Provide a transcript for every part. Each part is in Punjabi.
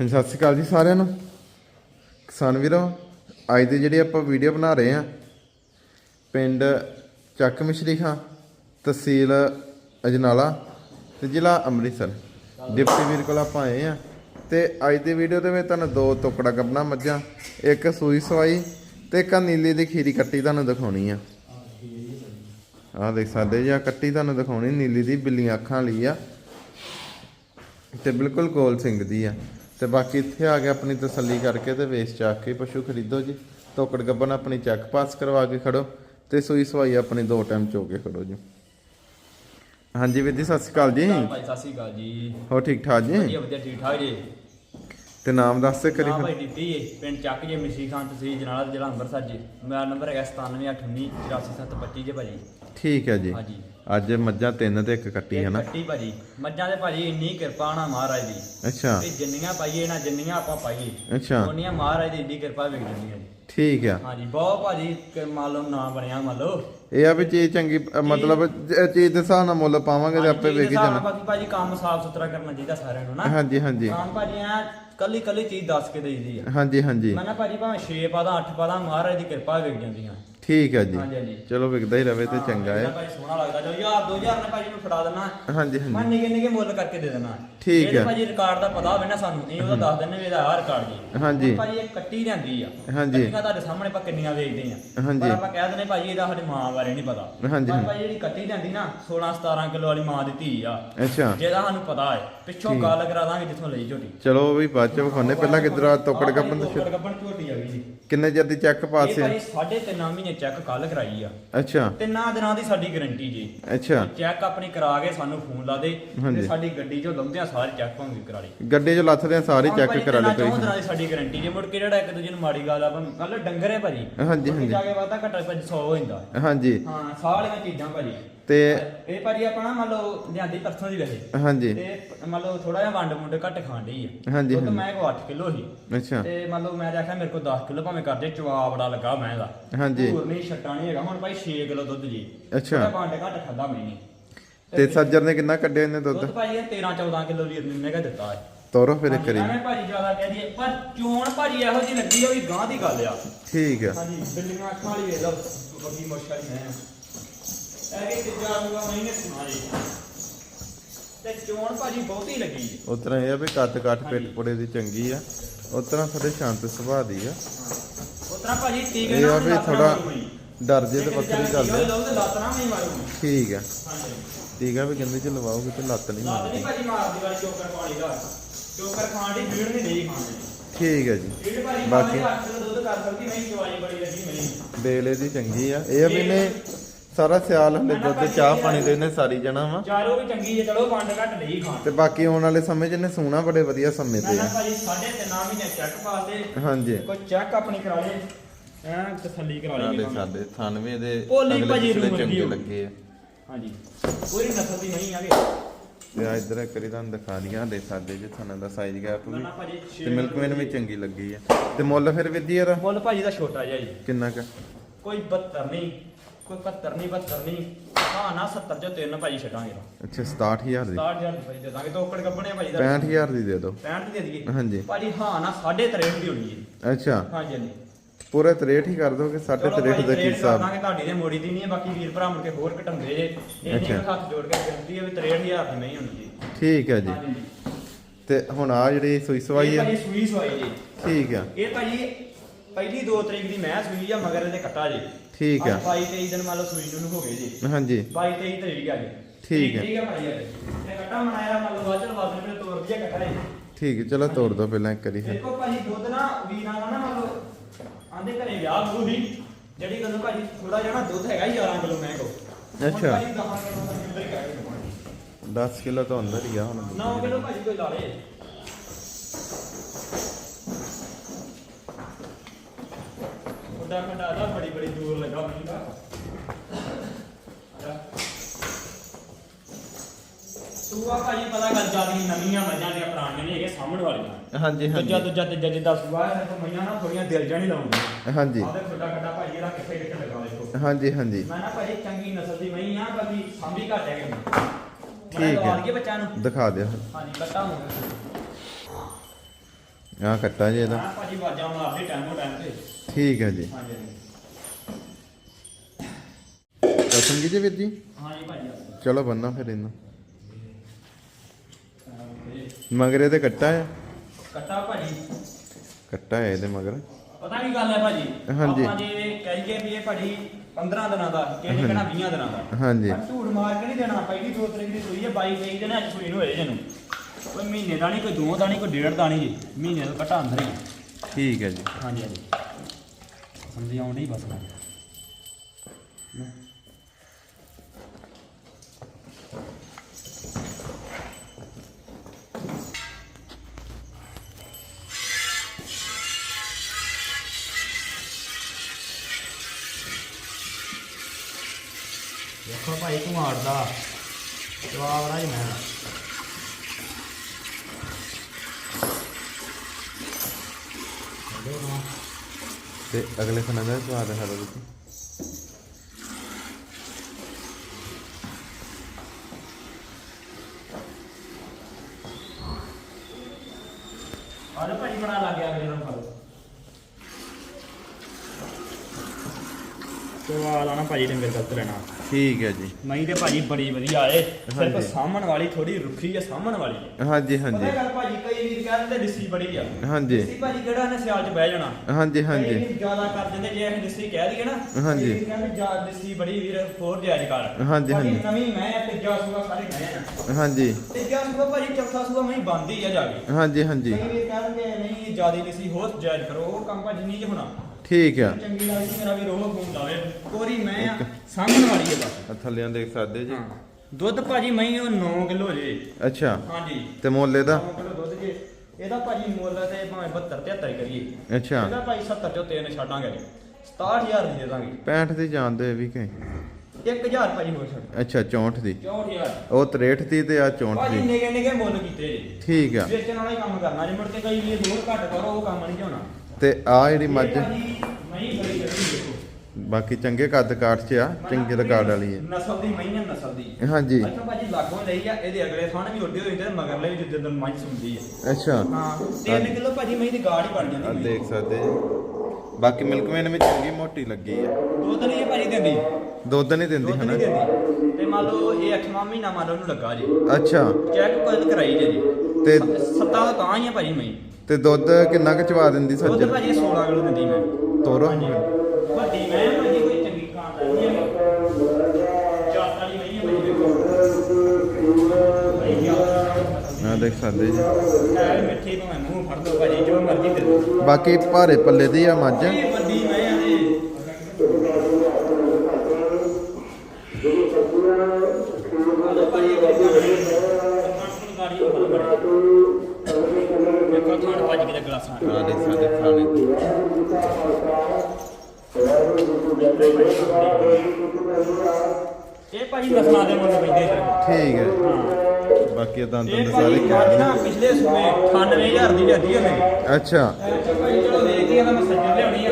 ਹਾਂਜੀ, ਸਤਿ ਸ਼੍ਰੀ ਅਕਾਲ ਜੀ ਸਾਰਿਆਂ ਨੂੰ। ਕਿਸਾਨ ਵੀਰੋ, ਅੱਜ ਦੀ ਜਿਹੜੀ ਆਪਾਂ ਵੀਡੀਓ ਬਣਾ ਰਹੇ ਆ ਪਿੰਡ ਚੱਕ ਮਿਸ਼ਰੀ ਖਾਂ ਤਹਿਸੀਲ ਅਜਨਾਲਾ ਤੇ ਜ਼ਿਲ੍ਹਾ ਅੰਮ੍ਰਿਤਸਰ। ਡਿਪਟੀ ਵੀਰ ਕੋਲ ਆਪਾਂ ਆਏ ਆ ਤੇ ਅੱਜ ਦੀ ਵੀਡੀਓ ਦੇ ਵਿੱਚ ਤੁਹਾਨੂੰ ਦੋ ਟੁਕੜਾ ਗੱਬਣਾ ਮੱਝਾਂ, ਇੱਕ ਸੂਈ ਸਵਾਈ ਤੇ ਇੱਕ ਆਹ ਨੀਲੀ ਦੀ ਖੀਰੀ ਕੱਟੀ ਤੁਹਾਨੂੰ ਦਿਖਾਉਣੀ ਆ। ਆਹ ਦੇਖ ਸਕਦੇ ਜੀ, ਆਹ ਕੱਟੀ ਤੁਹਾਨੂੰ ਦਿਖਾਉਣੀ, ਨੀਲੀ ਦੀ ਬਿੱਲੀਆਂ ਅੱਖਾਂ ਲਈ ਆ ਤੇ ਬਿਲਕੁਲ ਕੋਲ ਸਿੰਘ ਦੀ ਆ। ਤੇ ਬਾਕੀ ਇੱਥੇ ਆ ਕੇ ਆਪਣੀ ਤਸੱਲੀ ਕਰਕੇ ਤੇ ਵੇਚ ਚਾਕ ਕੇ ਪਸ਼ੂ ਖਰੀਦੋ ਜੀ। ਤੋਕੜ ਗੱਬਨ ਆਪਣੀ ਚੈੱਕ ਪਾਸ ਕਰਵਾ ਕੇ ਖੜੋ ਤੇ ਸੂਈ ਸਵਾਈ ਆਪਣੀ ਦੋ ਟਾਈਮ ਚੋ ਕੇ ਖੜੋ ਜੀ। ਹਾਂਜੀ ਵੀਰ ਜੀ ਸਤਿ ਸ਼੍ਰੀ ਅਕਾਲ ਜੀ। ਭਾਈ ਸਤਿ ਸ਼੍ਰੀ ਅਕਾਲ ਜੀ। ਹੋ ਠੀਕ ਠਾਕ ਜੀ? ਵਧੀਆ ਵਧੀਆ ਠੀਕ ਠਾਕ ਜੀ। ਤੇ ਨਾਮ ਦੱਸ ਤੇ ਕਰੀ ਹਾਂ। ਭਾਈ ਜੀ ਪਿੰਡ ਚੱਕ ਜੀ ਮਿਸ਼ਰੀ ਖਾਨ ਤਹਿਸੀਲ ਜਨਾਲਾ ਜ਼ਿਲ੍ਹਾ ਅੰਮ੍ਰਿਤਸਰ ਜੀ। ਮੇਰਾ ਨੰਬਰ ਹੈਗਾ 9789 84725 ਜੀ ਭਾਜੀ। ਠੀਕ ਹੈ ਜੀ। ਹਾਂਜੀ। ਅੱਜ ਮੱਝਾਂ ਤਿੰਨ ਤੇ ਇੱਕ ਕੱਟੀ ਹੈ ਨਾ ਕੱਟੀ ਭਾਜੀ। ਮੱਝਾਂ ਦੇ ਭਾਜੀ ਇੰਨੀ ਕਿਰਪਾ ਨਾ ਮਹਾਰਾਜ ਦੀ। ਅੱਛਾ। ਤੇ ਜਿੰਨੀਆਂ ਪਾਈਏ ਨਾ ਜਿੰਨੀਆਂ ਆਪਾਂ ਪਾਈਏ। ਅੱਛਾ। ਉਹਨੀਆਂ ਮਹਾਰਾਜ ਦੀ ਇੰਨੀ ਕਿਰਪਾ ਵੇਖ ਜਾਂਦੀਆਂ ਜੀ। ਠੀਕ ਆ। ਹਾਂਜੀ ਬਹੁਤ ਭਾਜੀ ਮੰਨ ਲਓ ਨਾ ਬਣਿਆ ਮੰਨ ਲਓ। ਇਹ ਆ ਵੀ ਚੀਜ਼ ਚੰਗੀ ਮਤਲਬ ਚੀਜ਼ ਦੇ ਹਿਸਾਬ ਨਾਲ ਮੁੱਲ ਪਾਵਾਂਗੇ ਤੇ ਆਪੇ ਵੇਖੀ ਜਾਣਾ। ਬਾਕੀ ਭਾਜੀ ਕੰਮ ਸਾਫ਼ ਸੁਥਰਾ ਕਰਨਾ ਚਾਹੀਦਾ ਸਾਰਿਆਂ ਨੂੰ ਨਾ। ਹਾਂਜੀ ਹਾਂਜੀ। ਕੰਮ ਭਾਜੀ ਐ ਕੱਲੀ ਕੱਲੀ ਚੀਜ਼ ਦੱਸ ਕੇ ਦੇਈਦੀ ਆ। ਹਾਂਜੀ ਹਾਂਜੀ। ਮੈਂ ਨਾ ਭਾਜੀ ਭਾਵੇਂ 6 ਪਾਦਾ 8 ਪਾਦਾ ਮਹਾਰਾਜ ਦੀ ਕਿਰਪਾ ਵੇਖ ਜਾਂਦੀਆਂ। ਠੀਕ ਹੈ ਜੀ। ਹਾਂਜੀ ਹਾਂਜੀ। ਚਲੋ ਵਿਕਦਾ ਹੀ ਰਵੇ ਤੇ ਚੰਗਾ ਹਾਂ, ਭਾਈ ਸੋਹਣਾ ਲੱਗਦਾ ਜੋ ਯਾਰ 2000 ਨੇ ਭਾਜੀ ਨੂੰ ਫੜਾ ਦੇਣਾ। ਹਾਂਜੀ ਮੈਂ ਹਾਂਜੀ ਨਿੱਕੇ ਨਿੱਕੇ ਮੁੱਲ ਕਰਕੇ ਦੇ ਦੇਣਾ। ਠੀਕ ਹੈ। ਭਾਜੀ ਰਿਕਾਰਡ ਦਾ ਪਤਾ ਹੋਵੇ ਨਾ ਸਾਨੂੰ ਇਹ ਉਹਦਾ ਦੱਸ ਦਿੰਨੇ ਵੀ ਇਹਦਾ ਆਹ ਰਿਕਾਰਡ ਜੀ। ਹਾਂਜੀ। ਹੁਣ ਭਾਜੀ ਇਹ ਕੱਟੀ ਲਿਆਂਦੀ ਆ। ਹਾਂਜੀ। ਕੱਟੀਆਂ ਤੁਹਾਡੇ ਸਾਹਮਣੇ ਆਪਾਂ ਕਿੰਨੀਆਂ ਵੇਚਦੇ ਆ। ਹਾਂਜੀ। ਪਰ ਆਪਾਂ ਕਹਿ ਦਿੰਨੇ ਭਾਜੀ ਇਹਦਾ ਸਾਡੀ ਮਾਂ ਬਾਰੇ ਨਹੀਂ ਪਤਾ। ਹਾਂਜੀ, ਪਰ ਹਾਂਜੀ। ਭਾਜੀ ਜਿਹੜੀ ਕੱਟੀ ਲਿਆਂਦੀ ਨਾ 16 17 ਕਿਲੋ ਵਾਲੀ ਮਾਂ ਦੀ ਧੀ ਆ। ਅੱਛਾ। ਜਿਹਦਾ ਸਾਨੂੰ ਪਤਾ ਹੈ। ਪਿੱਛੋਂ ਗੱਲ ਕਰਾ ਦਾਂਗੇ ਜਿੱਥੋਂ ਲਈ ਝੋਟੀ। ਚਲੋ ਉਹ ਵੀ ਬਾਅਦ ਚ ਵਿਖਾਉਣੇ ਪਹਿਲਾਂ ਤੋਕੜ ਤੋਕੜ ਗੱਪਣ ਝੋਟੀ ਆ ਗਈ ਜੀ। ਕਿੰਨੇ ਚਿਰ ਦੀ ਚੈੱਕ ਪਾਸ ਭਾਜੀ ਸਾਢੇ ਤਿੰਨ ਮਹੀਨੇ ਚੈੱਕ ਕੱਲ ਕਰਾਈ ਆ। ਅੱਛਾ। ਤਿੰਨਾਂ ਦਿਨਾਂ ਦੀ ਸਾਡੀ ਗਾਰੰਟੀ ਜੀ। ਅੱਛਾ। ਚੈੱਕ ਆਪਣੀ ਕਰਾ ਕੇ ਸਾਨੂੰ ਫੋਨ ਲਾ ਦੇ। ਤੇ ਸਾਡੀ ਗੱਡੀ ਚੋਂ ਲੰਘਦਿਆਂ ਸਾਰੇ ਚੈੱਕ ਹੋਣਗੇ ਕਰਾ ਲਈ ਗੱਡੇ ਚ ਲੱਥਦੇ ਆ ਸਾਰੇ ਚੈੱਕ ਕਰਾ ਤਿੰਨਾਂ ਲਏ ਚੌਂ ਦਿਨਾਂ ਦੀ ਸਾਡੀ ਗਾਰੰਟੀ ਜੇ। ਮੁੜ ਕੇ ਜਿਹੜਾ ਇੱਕ ਦੂਜੇ ਨੂੰ ਮਾੜੀ ਗੱਲ ਆਪਾਂ ਕੱਲ ਡੰਗਰ ਹੈ ਭਾਜੀ। ਹਾਂਜੀ, ਮੁੜ ਕੇ ਹਾਂਜੀ। ਜਾ ਕੇ ਵਾਧਾ ਘਟਾ ਭਾਜੀ 100 ਹੋ ਜਾਂਦਾ। ਹਾਂਜੀ। ਹਾਂ ਸਾਰੀਆਂ ਚੀਜ਼ਾਂ ਭਾਜੀ। ਤੇ ਇਹ ਭਾਜੀ ਆਪਣਾ ਮੰਨ ਲਓ ਲਿਆਂਦੀ ਪਰਸੋਂ ਦੀ ਵੈਸੇ। ਹਾਂਜੀ। ਤੇ ਮੰਨ ਲਓ ਥੋੜਾ ਜਿਹਾ ਵੰਡ ਮੁੰਡ ਘੱਟ ਖਾਣ ਡਈ ਆ। ਹਾਂਜੀ, ਦੁੱਧ ਹਾਂਜੀ। ਮੈਂ ਕੋ 8 ਕਿਲੋ ਸੀ। ਅੱਛਾ। ਤੇ ਮੰਨ ਲਓ ਮੈਂ ਆਖਿਆ ਮੇਰੇ ਕੋਲ 10 ਕਿਲੋ ਭਾਵੇਂ ਕਰਦੇ ਚਵਾ ਬੜਾ ਲੱਗਾ ਮੈਂ ਦਾ। ਹਾਂਜੀ। ਹੋਰ ਨਹੀਂ ਛੱਟਾ ਨਹੀਂ ਹੈਗਾ। ਹੁਣ ਭਾਈ 6 ਕਿਲੋ ਦੁੱਧ ਜੀ। ਅੱਛਾ। ਥੋੜ੍ਹਾ ਵੰਡ ਘੱਟ ਖਾਦਾ ਮੈਂ ਨਹੀਂ। ਤੇ ਸੱਜਰ ਨੇ ਕਿੰਨਾ ਕੱਢਿਆ ਇਹਨੇ ਦੁੱਧ? ਦੁੱਧ ਭਾਜੀ 13 14 ਕਿਲੋ ਵੀਰ ਨੇ ਕਾ ਦਿੱਤਾ ਹੈ। ਤੋਰੋ ਫਿਰ ਇੱਕ ਕਰੀ ਐਵੇਂ ਭਾਜੀ ਜ਼ਿਆਦਾ ਕਹਿ ਦਈਏ। ਪਰ ਚੋਣ ਭਾਜੀ ਇਹੋ ਜੀ ਲੱਗੀ ਆ ਵੀ ਗਾਂ ਦੀ ਗੱਲ ਆ। ਠੀਕ ਆ। ਹਾਂਜੀ ਬਿੱਲੀਆਂ ਅੱਖਾਂ ਵਾਲੀ ਵੇਖ ਲਓ ਬੱਗੀ ਮੁਸ਼ਕਲ ਹੀ ਹੈ। ਇਹ ਵੀ ਤੀਜਾ ਹੋਊਗਾ ਮਹੀਨੇ ਸੁਣਾ ਜੀ ਤੇ ਚੋਣ ਭਾਜੀ ਬਹੁਤੀ ਲੱਗੀ। ਹੈ ਉਸ ਤਰ੍ਹਾਂ ਇਹ ਆ ਵੀ ਕੱਟ ਕੱਟ ਹਾਂਜੀ। ਪਿੱਟ ਪੁੜੇ ਦੀ ਚੰਗੀ ਆ। ਤਰ੍ਹਾਂ ਥੋੜੇ ਸ਼ਾਂਤ ਸੁਭਾਅ ਦੀ ਆ। ਤਰ੍ਹਾਂ ਭਾਜੀ ਇਹ ਆ ਵੀ ਲੱਤ ਨਾ ਥੋੜਾ। ਡਰ ਜੇ ਤੇ ਵੱਖਰੀ ਗੱਲ ਲੱਤ ਨਾ ਮਾਰੂਗੀ ਠੀਕ ਆ ਹਾਂਜੀ। ਠੀਕ ਆ ਵੀ ਕਹਿੰਦੇ ਚ ਲਵਾਓਗੇ ਤੇ ਲੱਤ ਨਹੀਂ ਲੱਤ ਮਾਰਦੀ ਨਹੀਂ ਭਾਜੀ ਮਾਰਦੀ ਵਾਲੀ ਚੋਕਰ ਪਾਣੀ ਦਾ ਚੋਕਰ ਖਾਣ ਦੀ ਭੀੜ ਨਹੀਂ ਨਹੀਂ ਖਾਣ ਦੀ। ਠੀਕ ਹੈ ਜੀ। ਬਾਕੀ- ਬਾਕੀ 8 ਕਿਲੋ ਦੁੱਧ ਕਰ ਸਕਦੀ ਨਹੀਂ ਚਵਾਈ ਬੜੀ ਲੱਗੀ ਮੇਰੀ। ਬੇਲੇ ਦੀ ਚੰਗੀ ਆ। ਇਹ ਆ ਵੀ ਨੇ ਸਾਰਾ ਸਿਆਲ ਹਲੇ ਦੁੱਧ ਚਾਹ ਪਾਣੀ ਦੇ ਇਹਨੇ ਸਾਰੀ ਜਣਾ ਵਾ। ਚਾਰੋ ਵੀ ਚੰਗੀ ਹੈ ਚਲੋ ਵੰਡ ਘੱਟ ਲਈ ਖਾਣ। ਤੇ ਬਾਕੀ ਆਉਣ ਵਾਲੇ ਸਮੇਂ 'ਚ ਇਹਨੇ ਸੂਣਾ ਬੜੇ ਵਧੀਆ ਸਮੇਂ ਤੇ ਨਾ ਆ। ਭਾਜੀ ਸਾਢੇ ਤਿੰਨ ਮਹੀਨੇ ਚੈੱਕ ਪਾਸ ਦੇ ਹਾਂਜੀ। ਕੋਈ ਚੈੱਕ ਆਪਣੀ ਕਰਾ ਲੇ ਐ ਤਸੱਲੀ ਕਰਾ ਲਈ ਸਾਡੇ ਸਾਡੇ 98 ਦੇ ਭੋਲੀ ਅਗਲੇ ਭਾਜੀ ਪਿਛਲੇ ਨੂੰ ਚੰਗੇ ਲੱਗੀ ਲੱਗੇ ਆ। ਹਾਂਜੀ। ਕੋਈ ਨਸਲ ਦੀ ਨਹੀਂ ਆਗੇ। ਤੇ ਆ ਇਧਰ ਕਰੀ ਤੁਹਾਨੂੰ ਦਿਖਾ ਦੀਆਂ ਦੇ ਸਾਡੇ ਜੇ ਥਾਣਾ ਦਾ ਸਾਈਜ਼ ਗੈਪ ਨਾ ਵੀ ਨਾ ਭਾਜੀ ਤੇ ਮਿਲਕਮੈਨ ਵੀ ਚੰਗੀ ਲੱਗੀ ਆ। ਤੇ ਮੁੱਲ ਫਿਰ ਵੀਰ ਜੀ ਇਹਦਾ ਮੁੱਲ ਭਾਜੀ ਦਾ ਛੋਟਾ ਜਿਹਾ ਜੀ। ਕਿੰਨਾ ਕ? ਕੋਈ 72 ਨਹੀਂ। ਕੋਈ 71 ਨਹੀਂ 72 ਨਹੀਂ ਹਾਂ ਨਾ 70 ਚੋਂ ਤਿੰਨ ਭਾਜੀ ਛੱਡਾਂਗੇ ਅੱਛਾ 67000 ਦੀ। 60000 ਦੀ ਭਾਜੀ ਦੇ ਦਾਂਗੇ। ਤੋਕੜ ਕੱਪਣੇ ਭਾਜੀ ਦਾ। 65000 ਦੀ ਦੇ ਦਿਓ। 65 ਦੀ ਦੇ ਦਈਏ। ਹਾਂਜੀ। ਭਾਜੀ ਹਾਂ ਨਾ 63 ਦੀ ਹੋਣੀ ਜੀ। ਅੱਛਾ। ਹਾਂਜੀ ਹਾਂਜੀ। ਪੂਰੇ 63 ਹੀ ਕਰ ਦੋਗੇ 63 ਚਲੋ ਦਾ ਕੀ ਹਿਸਾਬ? ਕਰਾਂਗੇ ਤੁਹਾਡੀ ਦੇ ਮੋੜੀ ਦੀ ਨਹੀਂ ਹੈ ਬਾਕੀ ਵੀਰ ਭਰਾ ਮੁੜ ਕੇ ਹੋਰ ਘਟਾਉਂਦੇ ਜੇ। ਇਹ ਨਹੀਂ ਅੱਛਾ। ਹੱਥ ਜੋੜ ਕੇ ਬੇਨਤੀ ਹੈ ਵੀ 63000 ਦੀ ਨਹੀਂ ਹੋਣੀ ਜੀ। ਠੀਕ ਹੈ ਜੀ। ਤੇ ਹੁਣ ਆ ਜਿਹੜੀ ਸੂਈ ਸਵਾਈ ਇਹ ਆ ਭਾਜੀ ਸੂਈ ਸਵਾਈ ਜੀ। ਠੀਕ ਆ ਇਹ ਭਾਜੀ ਪਹਿਲੀ 2 ਤਰੀਕ ਦੀ ਮੈਂ ਸੂਈ ਆ ਮਗਰ ਇਹਦੇ ਕੱਟਾ ਜੀ। ਠੀਕ ਆ। 22 23 ਦਿਨ ਮੰਨ ਲਓ ਸੂਈ ਨੂੰ ਹੋ ਗਏ ਜੀ। ਹਾਂਜੀ। 22 23 ਤਰੀਕ ਆ ਜੀ। ਠੀਕ ਹੈ। ਠੀਕ ਹੈ ਅੱਜ। ਇਹ ਕੱਟਾ ਮਨਾਇਆ ਮੰਨ ਲਓ ਵਾਚਲ ਵਾਚਲ ਨੇ ਤੋੜ ਦਿਆ ਕੱਟਾ ਜੀ। ਠੀਕ ਹੈ ਚਲੋ ਤੋੜ ਦੋ ਪਹਿਲਾਂ ਇੱਕ ਫਿਰ ਦੇਖੋ ਭਾਜੀ ਦੁੱਧ ਨਾ ਵੀਰਾਂ ਦਾ ਨਾ ਮੰਨ ਲਓ ਆਂਦੇ ਘਰੇ ਵਿਆਹ ਬੂ ਦੀ ਜਿਹੜੀ ਗੱਲ ਭਾਜੀ ਥੋੜਾ ਜਿਹਾ ਨਾ ਦੁੱਧ ਹੈਗਾ ਹੀ 11 ਕਿਲੋ ਮੈਂ ਕੋ ਅੱਛਾ। ਭਾਜੀ 10 ਕਿਲੋ ਦਾ ਅੰਦਰ ਹੀ ਕਰ 10 ਕਿਲੋ ਤੋਂ ਅੰਦਰ ਹੀ ਆ ਹੁਣ। 9 ਕਿਲੋ ਭਾਜੀ ਕੋਈ ਲਾ ਲੇ ਵੱਡਾ ਖੰਡਾ ਦਾ ਬੜੀ ਬੜੀ ਦੂਰ ਲੱਗਾ ਦਾ ਸੂਆ ਭਾਜੀ ਪਤਾ ਗੱਲ ਜਿਆਦੀ ਨਵੀਆਂ ਮੱਝਾਂ ਦੀਆਂ ਪੁਰਾਣੀਆਂ ਨਹੀਂ ਹੈਗੇ ਸਾਹਮਣੇ ਵਾਲੀਆਂ। ਹਾਂਜੀ ਦੂਜਾ ਹਾਂਜੀ। ਦੂਜਾ ਤੀਜਾ ਜਿੱਦਾਂ ਸੂਆ ਹੈ ਤਾਂ ਮਈਆਂ ਨਾ ਥੋੜੀਆਂ ਦਿਲ ਜਾਣੀ ਲਾਉਂਦੀਆਂ। ਹਾਂਜੀ। ਆਦੇ ਵੱਡਾ ਖੰਡਾ ਭਾਜੀ ਇਹਦਾ ਕਿੱਥੇ ਕਿੱਥੇ ਲੱਗਾ ਦੇਖੋ। ਹਾਂਜੀ ਹਾਂਜੀ। ਮੈਂ ਨਾ ਭਾਜੀ ਚੰਗੀ ਨਸਲ ਦੀ ਮਈ ਆ ਬਾਕੀ ਸਾਂਭੀ ਘੱਟ ਹੈਗੇ। ਠੀਕ ਹੈ। ਦਿਖਾ ਦਿਓ। ਹਾਂਜੀ ਕੱਟਾ ਹੋ ਗਿਆ ਆ ਕੱਟਾ ਜੀ ਇਹਦਾ ਹਾਂ ਭਾਜੀ ਵਾਜਾਂ ਮਾਰਦੇ ਟਾਈਮ ਟਾਈਮ ਤੇ ਠੀਕ ਹੈ ਜੀ। ਹਾਂਜੀ ਕਸਮ ਜੀ ਵੀਰ ਜੀ? ਹਾਂਜੀ ਭਾਜੀ ਚਲੋ ਬੰਨਾ ਫਿਰ ਇਹਨੂੰ। ਮਗਰੇ ਤੇ ਕੱਟਾ ਆ? ਕੱਟਾ ਭਾਜੀ। ਕੱਟਾ ਹੈ ਇਹਦੇ ਮਗਰ। ਪਤਾ ਕੀ ਗੱਲ ਹੈ ਭਾਜੀ? ਹਾਂਜੀ। ਆਪਾਂ ਜੇ ਕਹੀਏ ਵੀ ਇਹ ਭਾਜੀ 15 ਦਿਨਾਂ ਦਾ ਕਿਹਨੇ ਕਹਿਣਾ 20 ਦਿਨਾਂ ਦਾ। ਹਾਂਜੀ। ਝੂਠ ਮਾਰ ਕੇ ਨਹੀਂ ਦੇਣਾ ਪਹਿਲੀ ਦੋ ਤਰੀਕ ਦੀ ਸੂਈ ਹੈ 22 ਤਰੀਕ ਦੇ ਨਾਲ ਅੱਜ ਸੂਈ ਨੂੰ ਹੋਏ ਜਨੂੰ ਕੋਈ ਮਹੀਨੇ ਦਾ ਨਹੀਂ ਕੋਈ ਦੋ ਦਾ ਨਹੀਂ ਕੋਈ ਡੇਢ ਦਾ ਨਹੀਂ ਜੀ। ਮਹੀਨੇ ਦਾ ਘਟਾ ਅੰਦਰ ਹੀ। ਠੀਕ ਹੈ ਜੀ। ਹਾਂਜੀ ਹਾਂਜੀ। ਸਮਝੀ ਆਉਣ ਨਹੀਂ ਬਸ ਮੈਂ। ਦੇਖੋ ਭਾਈ ਘੁਮਾੜ ਦਾ। ਜਵਾਬ ਰਾਜ ਮੈਂ। ਤੇ ਅਗਲੇ ਖਾਣਾ ਦਾ ਸਵਾਦ ਹੈ ਸਾਡਾ ਜੀ ਆਜੋ ਭਾਜੀ, ਬਣਾ ਲਾ ਗਿਆ ਅਗਲੇ ਨੂੰ ਫੜੋ ਜਵਾਬ ਆਣਾ ਭਾਜੀ, ਡੰਗਰ ਗਲਤ ਲੈਣਾ। ਠੀਕ ਹੈ ਜੀ। ਮਹੀਂ ਤੇ ਭਾਜੀ ਬੜੀ ਵਧੀਆ ਏ। ਸਿਰਫ ਹਾਂਜੀ। ਸਾਹਮਣ ਵਾਲੀ ਥੋੜੀ ਰੁੱਖੀ ਆ ਸਾਹਮਣ ਵਾਲੀ। ਏ ਹਾਂਜੀ। ਪਤਾ ਹਾਂਜੀ ਗੱਲ ਭਾਜੀ ਕਈ ਵੀਰ ਕਹਿੰਦੇ ਡਿੱਸੀ ਬੜੀ ਆ। ਹਾਂਜੀ। ਡਿੱਸੀ ਭਾਜੀ ਕਿਹੜਾ ਨੇ ਸਿਆਲ 'ਚ ਬਹਿ ਜਾਣਾ? ਹਾਂਜੀ ਹਾਂਜੀ। ਜ਼ਿਆਦਾ ਕਰ ਦਿੰਦੇ ਜੇ ਅਸੀਂ ਡਿੱਸੀ ਕਹਿ ਦਈਏ ਨਾ ਹਾਂਜੀ। ਕਹਿੰਦੇ ਜਾ ਡਿੱਸੀ ਬੜੀ ਵੀਰ ਹੋਰ ਜਾਇਜ਼ ਕਰ। ਹਾਂਜੀ, ਹਾਂਜੀ। ਨਵੀਂ ਮੈਂ ਤੀਜਾ ਸੂਆ ਸਾਰੇ ਮੈਂ ਆ ਹਾਂਜੀ। ਤੀਜਾ ਸੂਆ ਭਾਜੀ ਚੌਥਾ ਸੂਆ ਮੈਂ ਬੰਦੀ ਆ ਜਾ ਕੇ। ਹਾਂਜੀ ਹਾਂਜੀ। ਕਈ ਵੀਰ ਕਹਿੰਦੇ ਨਹੀਂ ਜਿਆਦੀ ਡਿੱਸੀ ਹੋਰ ਜਾਇਜ਼ ਕਰੋ ਉਹ ਕੰਮ ਭਾਜੀ ਨਹੀਂ ਜੇ ਹੋਣਾ। ਠੀਕ ਆ। ਚੰਗੀ ਲੱਗਦੀ ਮੇਰਾ ਵੀ ਰੋਹ ਫੋਨ ਲਾਵੇ ਕੋਰੀ ਮੈਂ ਆ ਸਾਹਮਣ ਵਾਲੀ ਹੈ ਬਸ। ਥੱਲਿਆਂ ਦੇਖ ਸਕਦੇ ਜੀ। ਦੁੱਧ ਭਾਜੀ ਮੈਂ ਉਹ 9 ਕਿਲੋ ਜੇ। ਅੱਛਾ। ਹਾਂਜੀ। ਤੇ ਮੁੱਲ ਇਹਦਾ? 9 ਕਿਲੋ ਦੁੱਧ ਜੇ। ਇਹਦਾ ਭਾਜੀ ਮੁੱਲ ਤੇ ਭਾਵੇਂ 72 73 ਕਰੀਏ। ਅੱਛਾ। ਇਹਦਾ ਭਾਈ 70 ਚੋਂ ਤਿੰਨ ਛੱਡਾਂਗੇ 67000 ਦੀ ਦਾਂਗੇ। 65 ਦੀ ਜਾਣਦੇ ਵੀ ਕਿ 1000 ਭਾਜੀ ਹੋਰ ਛੱਡ। ਅੱਛਾ 64 ਦੀ। 64000 ਉਹ 63 ਦੀ ਤੇ ਆ 64 ਭਾਜੀ ਦੀ। ਨਿਗੇ ਨਿਗੇ ਮੁੱਲ ਕੀਤੇ ਜੇ। ਠੀਕ ਆ। ਵੇਚਣ ਵਾਲਾ ਹੀ ਕੰਮ ਕਰਨਾ ਜੇ। ਮੁੜ ਕੇ ਕਈ ਵੀ ਹੋਰ ਘੱਟ ਕਰੋ ਉਹ ਕੰਮ ਨਹੀਂ ਹੋਣਾ ਤੇ ਆ ਜਿਹੜੀ ਮੱਝ ਦੇਖੋ ਬਾਕੀ ਚੰਗੇ ਕੱਦ ਕਾਠ ਚ ਆ ਚੰਗੇ ਰਿਕਾਰਡ ਵਾਲੀ ਹੈ। ਨਸਲ ਦੀ ਮਹੀਂ ਹੈ ਨਸਲ ਦੀ। ਹਾਂਜੀ। ਅੱਛਾ ਭਾਜੀ ਲਾਗੋਂ ਲਈ ਆ ਇਹਦੇ ਅਗਲੇ ਥਾਣ ਵੀ ਉੱਡੇ ਹੋਏ ਤੇ ਮਗਰਲੇ ਵੀ ਜਿੱਦਾਂ ਮੱਝ ਸੁਣਦੀ ਹੈ ਅੱਛਾ। ਹਾਂ 3 ਕਿਲੋ ਭਾਜੀ ਮਹੀਂ ਦੀ ਗਾੜ ਹੀ ਬਣ ਜਾਂਦੀ ਦੇਖ ਸਕਦੇ ਜੀ ਬਾਕੀ ਚੰਗੀ ਮੋਟੀ ਲੱਗੀ ਆ। ਦੁੱਧ ਨਹੀਂ ਇਹ ਭਾਜੀ ਦਿੰਦੀ। ਦੁੱਧ ਨਹੀਂ ਦਿੰਦੀ ਦੁੱਧ ਹਨਾ? ਨਹੀਂ ਦਿੰਦੀ। ਤੇ ਮੰਨ ਲਓ ਇਹ 8ਵਾਂ ਮਹੀਨਾ ਮੰਨ ਲਓ ਉਹਨੂੰ ਲੱਗਾ ਜੀ। ਅੱਛਾ। ਚੈੱਕ ਕੋਈ ਕਰਾਈ ਜੇ ਤੇ ਸੱਤਾ ਤਾਂ ਹੀ ਆ ਭਾਜੀ ਮਹੀਂ। ਤੇ ਦੁੱਧ ਕਿੰਨਾ ਕੁ ਚਵਾ ਦਿੰਦੀ ਦੁੱਧ ਸੱਜਣ? ਭਾਜੀ 16 ਕਿਲੋ ਦਿੰਦੀ ਮੈਂ। ਤੋਰੋ। ਵੱਡੀ ਮੈਂ ਭਾਜੀ ਕੋਈ ਚੰਗੀ ਖਾਣ ਨਹੀਂ ਹੈ। ਵਾਲੀ ਮਹੀਂ ਹੈ ਭਾਜੀ ਦੇਖੋ ਭਾਈ ਦੇਖ ਸਕਦੇ ਜੀ। ਮਿੱਠੀ ਭਾਵੇਂ ਮੂੰਹ ਫੜ ਲਓ ਭਾਜੀ ਜੋ ਮਰਜ਼ੀ ਦੇ ਦਿਓ। ਬਾਕੀ ਭਾਰੇ ਪੱਲੇ ਦੀ ਆ ਮੱਝ। ਦੇਖ ਖਾਣੇ ਇਹ ਦੇ ਮੁੱਲ ਪੈਂਦੇ ਠੀਕ ਹੈ ਹਾਂ। ਬਾਕੀ ਇਹ ਦੰਦ ਇਹ ਸਾਰੇ ਮੱਝ ਨਾ ਕਹਿ ਪਿਛਲੇ ਸੂਏ 98000 ਦੀ ਲਿਆਦੀ ਉਹਨੇ ਅੱਛਾ। ਚਲੋ ਆ ਤਾਂ ਮੈਂ ਸੱਜਣ ਲਿਆਉਣੀ ਆ।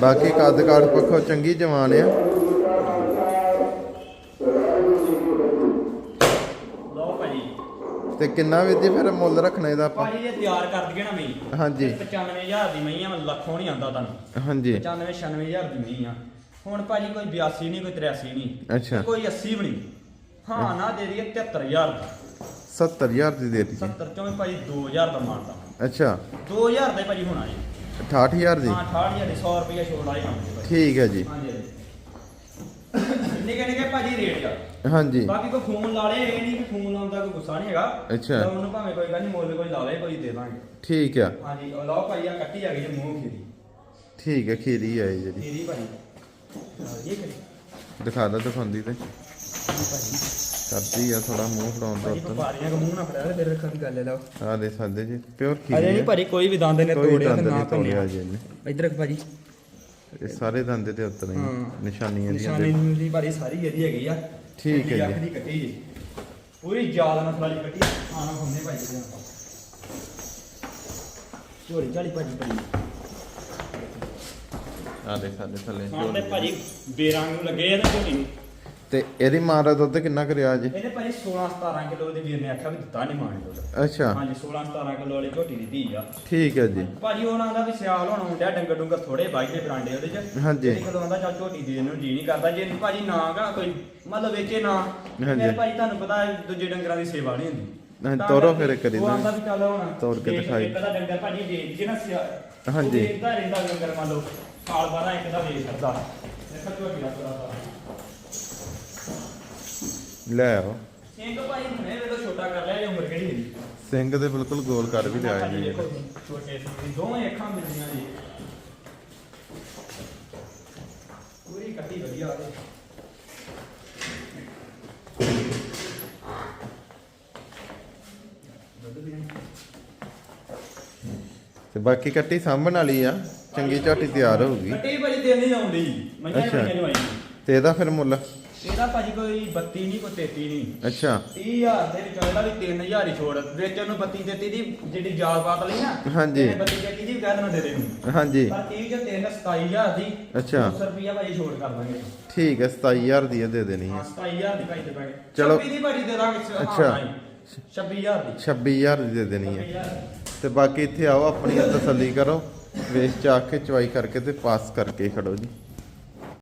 ਬਾਕੀ ਕੱਦ ਕਾਠ ਪੱਖੋਂ ਚੰਗੀ ਜਵਾਨ ਆ ਲਓ ਭਾਜੀ ਤੇ ਕਿੰਨਾ ਵੀਰ ਜੀ ਫਿਰ ਮੁੱਲ ਰੱਖਣਾ ਇਹਦਾ ਆਪਾਂ। ਭਾਜੀ ਇਹ ਤਿਆਰ ਕਰ ਦਈਏ ਨਾ ਮਈ ਹਾਂਜੀ। 95000 ਦੀ ਮਈ ਆ ਲੱਖੋਂ ਨਹੀਂ ਆਂਦਾ ਤੁਹਾਨੂੰ। ਹਾਂਜੀ। 95 96000 ਦੀ ਮਈ ਆ। ਹੁਣ ਭਾਜੀ ਕੋਈ 82 ਨਹੀਂ ਕੋਈ 83 ਨਹੀਂ ਅੱਛਾ। ਤੇ ਕੋਈ 80 ਵੀ ਨਹੀਂ। ਹਾਂ ਨਾ ਦੇ ਦਈਏ 73000 ਦਾ। 70000 ਦੀ ਦੇ ਦਿੱਤੀ 70 ਚੋਂ ਵੀ ਭਾਜੀ 2000 ਦਾ ਮਾਰਦਾ ਅੱਛਾ। 2000 ਦਾ ਹੀ ਭਾਜੀ ਹੋਣਾ ਜੀ। 68000 ਦੀ? ਹਾਂ 68000 ਦੀ 100 ਰੁਪਏ ਛੋੜ ਭਾਜੀ। ਠੀਕ ਹੈ ਜੀ। ਹਾਂਜੀ। ਨਿੱਕੇ ਨਿੱਕੇ ਭਾਜੀ ਰੇਟ ਆ। ਹਾਂਜੀ। ਬਾਕੀ ਕੋਈ ਫੋਨ ਲਾ ਲੇ ਇਹ ਨਹੀਂ ਕਿ ਫੋਨ ਲਾਉਂਦਾ ਕੋਈ ਗੁੱਸਾ ਨਹੀਂ ਹੈਗਾ। ਅੱਛਾ। ਤਾਂ ਉਹਨੂੰ ਭਾਵੇਂ ਕੋਈ ਗੱਲ ਨਹੀਂ ਮੁੱਲ ਕੋਈ ਲਾ ਲੇ ਕੋਈ ਦੇ ਦਾਂਗੇ। ਠੀਕ ਆ। ਹਾਂਜੀ ਉਹ ਲਓ ਭਾਈ ਆ ਕੱਟੀ ਆ ਗਈ ਜੇ ਮੂੰਹ ਖੀਰੀ। ਠੀਕ ਹੈ ਖੀਰੀ ਆਈ ਜਿਹੜੀ। ਖੀਰੀ ਹਾਂ, ਇਹ ਕਰੀ ਦਿਖਾ ਦਾ ਦਿਖਾਉਂਦੀ ਤੇ। ਕਰਦੀ ਆ ਥੋੜਾ ਮੂੰਹ ਫੜਾਉਣ ਦਾ ਭਾਜੀ ਉੱਤੋਂ। ਵਪਾਰੀਆਂ ਕੋ ਮੂੰਹ ਨਾ ਫੜਿਆ ਤੇ ਫਿਰ ਰੱਖਣ ਦੀ ਗੱਲ ਲੈ ਲਓ। ਆ ਦੇ ਸਕਦੇ ਜੀ ਪਿਓਰ ਅਜੇ ਖੀਰੀ ਨਹੀਂ ਆ। ਕੋਈ ਵੀ ਦੰਦ ਨੇ ਕੋਈ ਤੋੜਿਆ ਤੇ ਦੰਦ ਨਾ ਨਹੀਂ ਤੋੜਿਆ ਜੀ ਇਹਨੇ। ਇਧਰ ਰੱਖ ਭਾਜੀ। ਇਹ ਸਾਰੇ ਦੰਦ ਦੇ ਉੱਤੇ ਹਾਂ। ਹੀ। ਨਿਸ਼ਾਨੀਆਂ ਦੀਆਂ ਨਿਸ਼ਾਨੀ ਦੇ ਭਾਜੀ ਸਾਰੀ ਇਹਦੀ ਹੈਗੀ ਆ। ਠੀਕ ਹੈ ਜੀ। ਜੀ ਕੱਟੀ ਜੀ। ਪੂਰੀ ਜਾਲ ਨਾਲ ਵਾਲੀ ਕੱਟੀ। ਆਣਾ ਹੁੰਦੇ ਭਾਜੀ ਦੇ ਆਪਾਂ ਝੋਲੀ ਝਾਲੀ ਭਾਜੀ ਭਾਜੀ। ਆ ਦੇ ਸਾਡੇ ਥੱਲੇ। ਤੇ ਭਾਜੀ ਬੇਰੰਗ ਨੂੰ ਲੱਗੇ ਆ ਤੇ ਝੋਲੀ ਨੂੰ ਤੇ ਇਹਦੀ ਮਾਂ ਦਾ ਦੁੱਧ ਕਿੰਨਾ ਕਰਿਆ ਜੀ ਇਹਨੇ ਭਾਜੀ 16 17 ਕਿਲੋ ਦੇ ਵੀਰ ਨੇ ਆਖਿਆ ਵੀ ਦਿੱਤਾ ਨਹੀਂ ਮਾਣੇ ਦੁੱਧ ਅੱਛਾ ਹਾਂਜੀ 16 17 ਕਿਲੋ ਵਾਲੀ ਝੋਟੀ ਦੀ ਧੀ ਆ ਠੀਕ ਹੈ ਜੀ ਭਾਜੀ ਉਹਨਾਂ ਦਾ ਵੀ ਸਿਆਲ ਹੋਣਾ ਮੁੰਡਿਆ ਡੰਗਰ ਡੁੰਗਰ ਥੋੜੇ ਬਾਈ ਦੇ ਬਰਾਂਡੇ ਉਹਦੇ ਚ ਹਾਂਜੀ। ਕਦੋਂ ਆਂਦਾ ਚੱਲ ਝੋਟੀ ਦੇ ਨੂੰ ਜੀ ਨਹੀਂ ਕਰਦਾ ਜੇ ਭਾਜੀ ਨਾ ਗਾ ਕੋਈ ਮਤਲਬ ਵੇਚੇ ਨਾ ਹਾਂਜੀ। ਫਿਰ ਭਾਜੀ ਤੁਹਾਨੂੰ ਪਤਾ ਹੈ ਦੂਜੇ ਡੰਗਰਾਂ ਦੀ ਸੇਵਾ ਨਹੀਂ ਹੁੰਦੀ ਤੋਰੋ ਫਿਰ ਕਰੀ ਉਹ। ਆਂਦਾ ਵੀ ਚੱਲ ਹੁਣ ਤੋਰ ਕੇ ਦਿਖਾਈ। ਇੱਕ ਦਾ ਡੰਗਰ ਭਾਜੀ ਵੇਚ ਜੇ ਨਾ ਸਿਆ ਹਾਂਜੀ। ਵੇਚਦਾ ਰਹਿੰਦਾ ਡੰਗਰ ਮੰਨ ਲਓ ਸਾਲ ਬਾਅਦ ਇੱਕ ਦਾ ਵੇਚ ਸਕਦਾ ਦੇਖੋ ਝੋਟੀ ਦਾ ਲੈ ਆਓ। ਸਿੰਘ ਭਾਜੀ ਹੁਣੇ ਵੇਲੋ ਛੋਟਾ ਕਰ ਲਿਆ ਇਹ ਉਮਰ ਕਿਹੜੀ ਇਹਦੀ ਸਿੰਘ ਦੇ ਬਿਲਕੁਲ ਗੋਲ ਕਰ ਵੀ ਲਿਆ ਜੀ। ਦੇਖੋ ਛੋਟੇ ਸੀ ਦੋਵੇਂ ਅੱਖਾਂ ਮਿਲਦੀਆਂ ਜੀ ਪੂਰੀ ਕੱਟੀ ਵਧੀਆ ਆ। ਤੇ ਬਾਕੀ ਕੱਟੀ ਸਾਂਭਣ ਵਾਲੀ ਆ ਚੰਗੀ ਝਾਟੀ ਤਿਆਰ ਹੋਊਗੀ। ਕੱਟੀ ਦਿਨ ਨਹੀਂ ਆਉਂਦੀ। ਮੈਂ ਅੱਛਾ। ਕਿਹਾ ਨਹੀਂ ਆਈ। ਤੇ ਇਹਦਾ ਫਿਰ ਮੁੱਲ? ਇਹਦਾ ਭਾਜੀ ਕੋਈ 32 ਨਹੀਂ ਕੋਈ 33 ਨਹੀਂ। ਅੱਛਾ। 30000 ਦੇ ਵਿੱਚ ਇਹਦਾ ਵੀ 3000 ਹੀ ਛੋੜ। ਵੇਚਣ ਨੂੰ 32 33 ਦੀ ਜਿਹੜੀ ਜਾਲ ਪਾਤ ਲਈ ਨਾ ਹਾਂਜੀ। ਇਹਨੇ 32 33 ਦੀ ਵੀ ਕਹਿ ਦੇਣਾ ਦੇ ਦੇ ਨੂੰ ਹਾਂਜੀ। ਪਰ 30 ਚ 3 27000 ਦੀ ਅੱਛਾ। 200 ਰੁਪਿਆ ਭਾਜੀ ਛੋੜ ਕਰ ਦਾਂਗੇ। ਠੀਕ ਹੈ 27000 ਦੀ ਇਹ ਦੇ ਦੇਣੀ ਹਾਂ। ਹੈ 27000 ਦੀ ਭਾਈ ਦੇ ਪੈਗੇ ਚਲੋ। 26 ਦੀ ਭਾਜੀ ਦੇ ਦਾਂਗੇ ਹਾਂ, ਅੱਛਾ। ਹਾਂ ਜੀ। 26000 ਦੀ। 26000 ਦੀ ਦੇ ਦੇਣੀ ਹੈ। 26000 ਤੇ ਬਾਕੀ ਇੱਥੇ ਆਓ ਆਪਣੀ ਤਸੱਲੀ ਕਰੋ। ਵੇਚ ਚਾ ਕੇ ਚਵਾਈ ਕਰਕੇ ਤੇ ਪਾਸ ਕਰਕੇ ਖੜੋ ਜੀ।